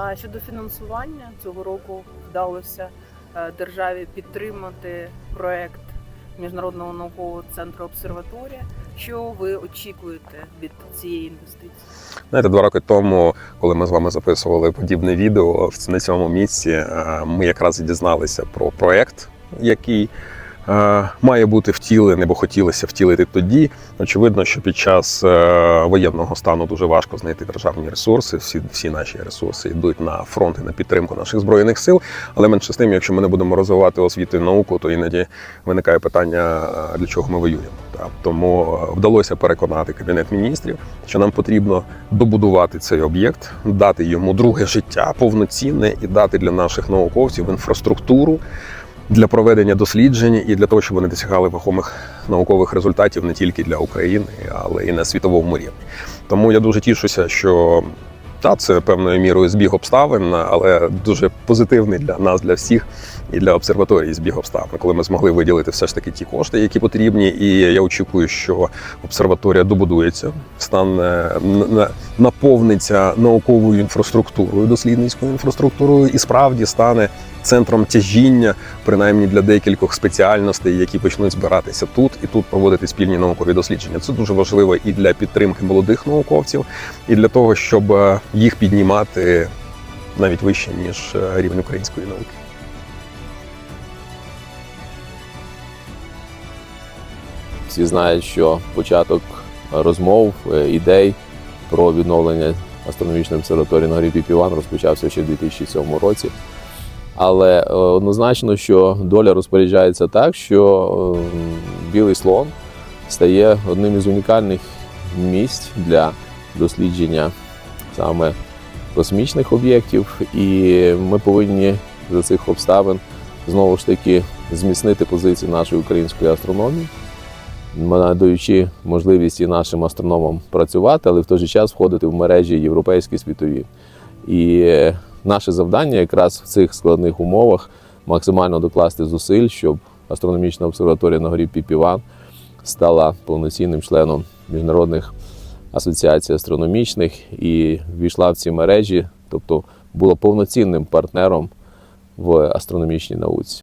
А щодо фінансування цього року вдалося е, державі підтримати проект Міжнародного наукового центру обсерваторія. Що ви очікуєте від цієї інвестиції? Знаєте, два роки тому, коли ми з вами записували подібне відео на цьому місці, е, ми якраз і дізналися про проект, який має бути втілений, бо хотілося втілити тоді. Очевидно, що під час е, воєнного стану дуже важко знайти державні ресурси. Всі, всі наші ресурси йдуть на фронт і на підтримку наших збройних сил. Але менше з тим, якщо ми не будемо розвивати освіту і науку, то іноді виникає питання, е, для чого ми воюємо. Тому е, вдалося переконати кабінет міністрів, що нам потрібно добудувати цей об'єкт, дати йому друге життя повноцінне і дати для наших науковців інфраструктуру для проведення досліджень і для того, щоб вони досягали вагомих наукових результатів не тільки для України, але і на світовому рівні. Тому я дуже тішуся, що та це певною мірою збіг обставин, але дуже позитивний для нас, для всіх і для обсерваторії збіг обставин, коли ми змогли виділити все ж таки ті кошти, які потрібні. І я очікую, що обсерваторія добудується, стане наповниться науковою інфраструктурою, дослідницькою інфраструктурою, і справді стане центром тяжіння, принаймні для декількох спеціальностей, які почнуть збиратися тут і тут проводити спільні наукові дослідження. Це дуже важливо і для підтримки молодих науковців, і для того, щоб е, їх піднімати навіть вище ніж е, рівень української науки. Всі знають, що початок розмов, е, ідей про відновлення астрономічної обсерваторії на горі Піпіван розпочався ще в 2007 році. Але е, однозначно, що доля розпоряджається так, що е, білий слон стає одним із унікальних місць для дослідження саме космічних об'єктів, і ми повинні за цих обставин знову ж таки зміцнити позиції нашої української астрономії надаючи можливість і нашим астрономам працювати, але в той же час входити в мережі європейські світові. І е, наше завдання якраз в цих складних умовах максимально докласти зусиль, щоб астрономічна обсерваторія на горі Піпіван стала повноцінним членом міжнародних асоціацій астрономічних і ввійшла в ці мережі, тобто була повноцінним партнером в астрономічній науці.